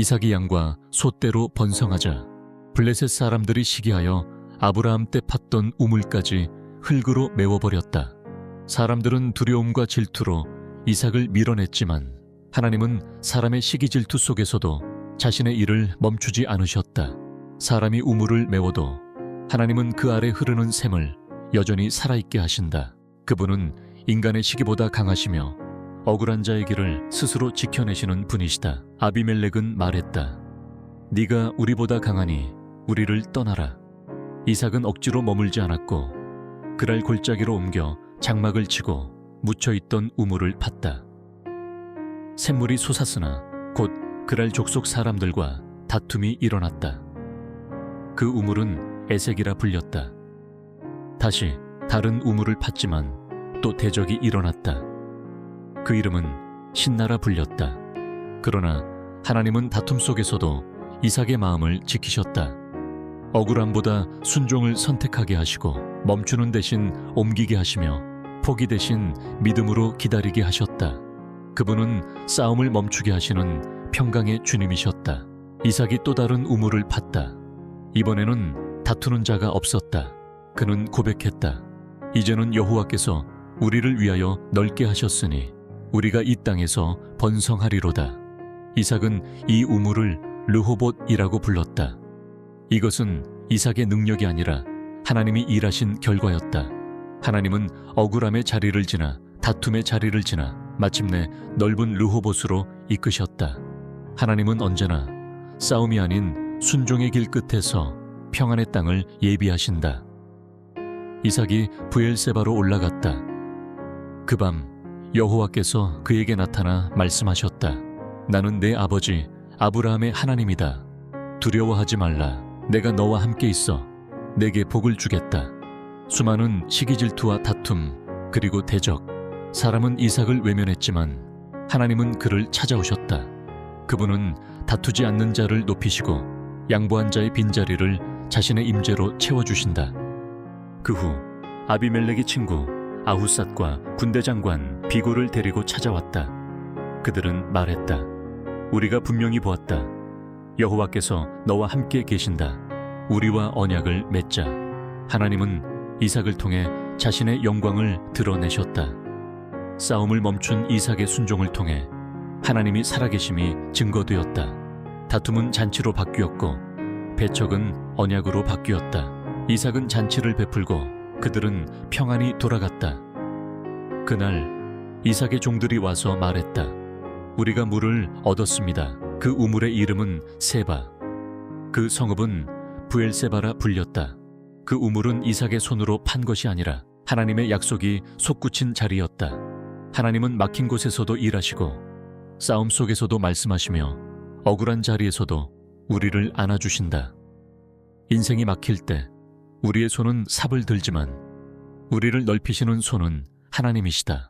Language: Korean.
이삭이 양과 소떼로 번성하자 블레셋 사람들이 시기하여 아브라함 때 팠던 우물까지 흙으로 메워버렸다. 사람들은 두려움과 질투로 이삭을 밀어냈지만 하나님은 사람의 시기 질투 속에서도 자신의 일을 멈추지 않으셨다. 사람이 우물을 메워도 하나님은 그 아래 흐르는 샘을 여전히 살아있게 하신다. 그분은 인간의 시기보다 강하시며 억울한 자의 길을 스스로 지켜내시는 분이시다. 아비멜렉은 말했다. 네가 우리보다 강하니 우리를 떠나라. 이삭은 억지로 머물지 않았고 그랄 골짜기로 옮겨 장막을 치고 묻혀있던 우물을 팠다. 샘물이 솟았으나 곧 그랄 족속 사람들과 다툼이 일어났다. 그 우물은 에색이라 불렸다. 다시 다른 우물을 팠지만 또 대적이 일어났다. 그 이름은 신나라 불렸다. 그러나 하나님은 다툼 속에서도 이삭의 마음을 지키셨다. 억울함보다 순종을 선택하게 하시고 멈추는 대신 옮기게 하시며 포기 대신 믿음으로 기다리게 하셨다. 그분은 싸움을 멈추게 하시는 평강의 주님이셨다. 이삭이 또 다른 우물을 팠다. 이번에는 다투는 자가 없었다. 그는 고백했다. 이제는 여호와께서 우리를 위하여 넓게 하셨으니 우리가 이 땅에서 번성하리로다. 이삭은 이 우물을 르호봇이라고 불렀다. 이것은 이삭의 능력이 아니라 하나님이 일하신 결과였다. 하나님은 억울함의 자리를 지나 다툼의 자리를 지나 마침내 넓은 르호봇으로 이끄셨다. 하나님은 언제나 싸움이 아닌 순종의 길 끝에서 평안의 땅을 예비하신다. 이삭이 부엘세바로 올라갔다. 그밤 여호와께서 그에게 나타나 말씀하셨다. 나는 내 아버지 아브라함의 하나님이다. 두려워하지 말라. 내가 너와 함께 있어. 내게 복을 주겠다. 수많은 시기 질투와 다툼 그리고 대적 사람은 이삭을 외면했지만 하나님은 그를 찾아오셨다. 그분은 다투지 않는 자를 높이시고 양보한 자의 빈자리를 자신의 임재로 채워주신다. 그 후 아비멜렉의 친구 아후삿과 군대 장관 비고를 데리고 찾아왔다. 그들은 말했다. 우리가 분명히 보았다. 여호와께서 너와 함께 계신다. 우리와 언약을 맺자. 하나님은 이삭을 통해 자신의 영광을 드러내셨다. 싸움을 멈춘 이삭의 순종을 통해 하나님이 살아계심이 증거되었다. 다툼은 잔치로 바뀌었고 배척은 언약으로 바뀌었다. 이삭은 잔치를 베풀고 그들은 평안히 돌아갔다. 그날 이삭의 종들이 와서 말했다. 우리가 물을 얻었습니다. 그 우물의 이름은 세바. 그 성읍은 부엘세바라 불렸다. 그 우물은 이삭의 손으로 판 것이 아니라 하나님의 약속이 솟구친 자리였다. 하나님은 막힌 곳에서도 일하시고 싸움 속에서도 말씀하시며 억울한 자리에서도 우리를 안아주신다. 인생이 막힐 때 우리의 손은 삽을 들지만 우리를 넓히시는 손은 하나님이시다.